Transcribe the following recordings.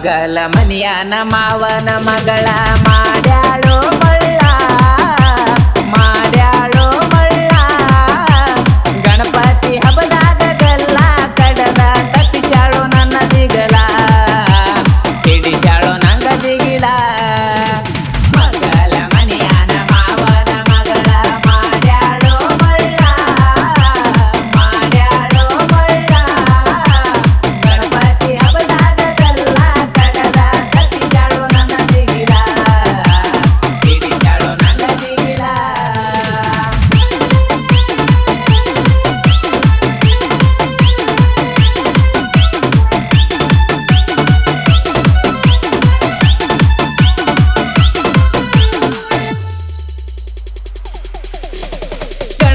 ಮಗಳ ಮನಿಯಾನ ಮಾವನ ಮಗಳ ಮಾಡ್ಯಾಳು?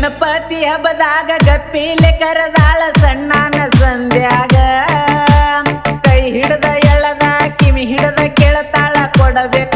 ಗಣಪತಿ ಹಬ್ಬದಾಗ ಗಪ್ಪಿಲೆ ಕರದಾಳ ಸಣ್ಣನ ಸಂಧ್ಯಾಗ ಕೈ ಹಿಡದ ಎಳದ ಕಿವಿ ಹಿಡದ ಕೇಳತಾಳ ಕೊಡಬೇಕು?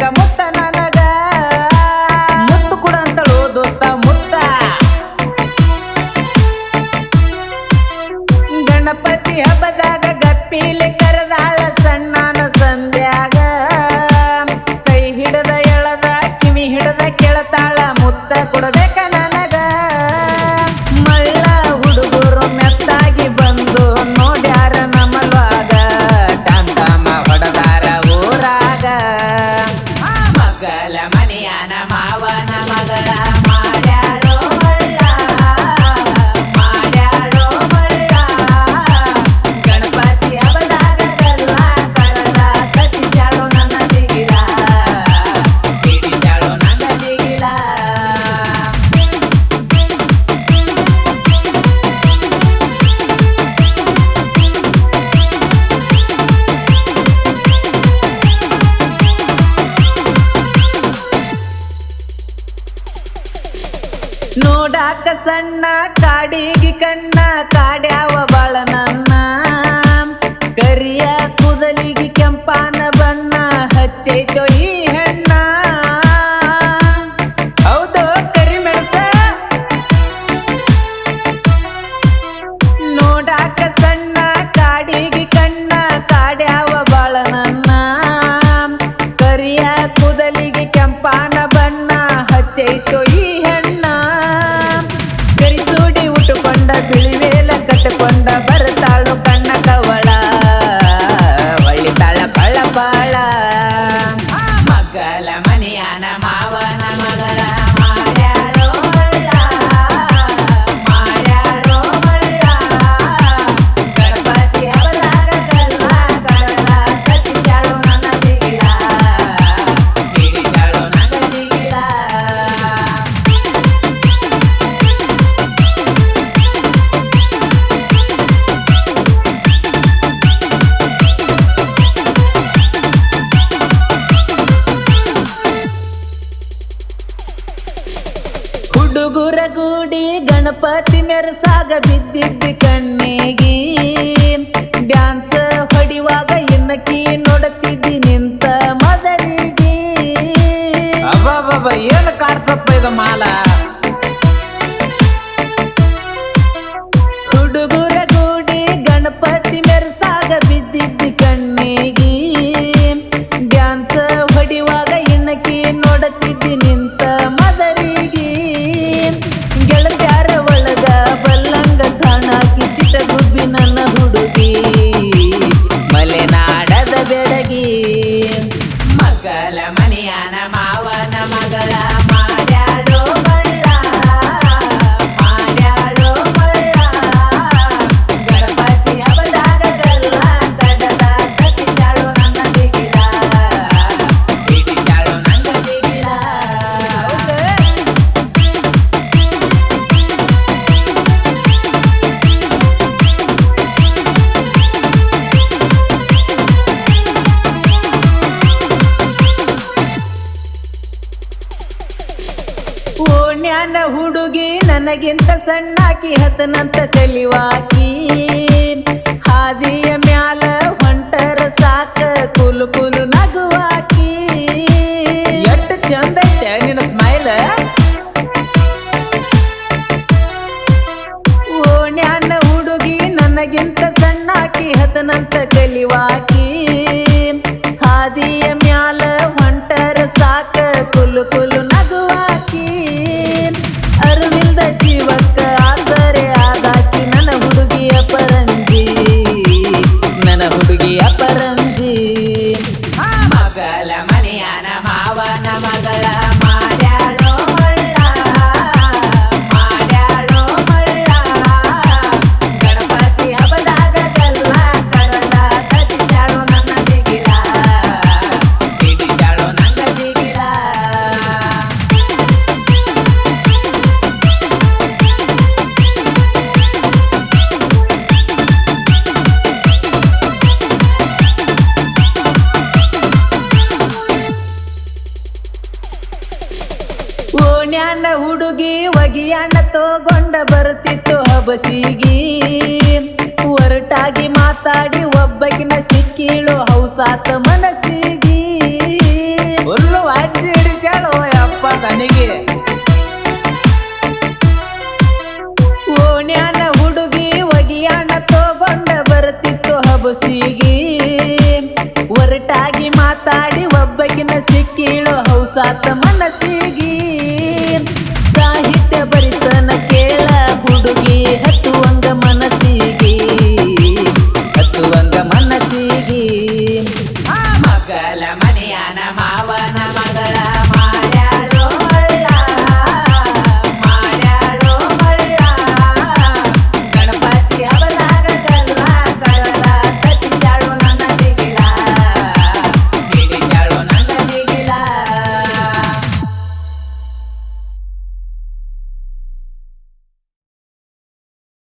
ನೋಡಾಕ ಸಣ್ಣ ಕಾಡಿಗಿ ಕಣ್ಣ ಕಾಡ್ಯಾವ ಬಾಳ ನನ್ನ ಕರಿಯ ಕೂದಲಿಗೆ ಕೆಂಪಾನ ಬಣ್ಣ ಹಚ್ಚೈತೋ ಹುಡುಗುರಗೂಡಿ ಗಣಪತಿ ಮೆರಸಾಗ ಬಿದ್ದಿದ್ದಿ ಕಣ್ಣಿಗೆ. ಡ್ಯಾನ್ಸ್ ಹೊಡಿವಾಗ ಇನ್ನಕಿ ನೋಡುತ್ತಿದ್ದಿ ನಿಂತ ಮೊದಲಿಗೆ ಏನು ಕಾಡ್ತಪ್ಪ ಇದು ಮಾಲಾ? ಮನೆಯನ ಮಾವನ ಮಗಳ ಜ್ಞಾನ ಹುಡುಗಿ, ನನಗಿಂತ ಸಣ್ಣಾಕಿ ಹತನಂತ ತೆಲಿವಾಕಿ. ಹಾದಿಯ ಮ್ಯಾಲ ಹೊಂಟರ ಸಾಕ, ಕುಲು ಕುಲು ನಗುವಾಕಿ. ಎಷ್ಟು ಚಂದ ನಿನ್ನ ಸ್ಮೈಲ್? ಓಣ್ಯಾನ ಹುಡುಗಿ, ನನಗಿಂತ ಓಣ್ಯಾನ ಹುಡುಗಿ ಒಗಿಯಾಣ ತಗೊಂಡ ಬರ್ತಿತ್ತು ಹಬಸಿಗಿ. ಒರಟಾಗಿ ಮಾತಾಡಿ ಒಬ್ಬಗಿನ ಸಿಕ್ಕಿಳು ಹೌಸಾತ ಮನಸ್ಸಿಗಿ. ಹುಲ್ಲು ಅಜ್ಜಿ ಹಿಡಿಸ್ಯಾಳು ಅಪ್ಪ ನನಗೆ ಓಣ್ಯಾನ ಹುಡುಗಿ ಒಗಿಯಾಣ ತಗೊಂಡ ಬರ್ತಿತ್ತು ಹಬಸಿಗಿ. ಒರಟಾಗಿ ಮಾತಾಡಿ ಒಬ್ಬಗಿನ ಸಿಕ್ಕಿಳು ಹೌಸಾತ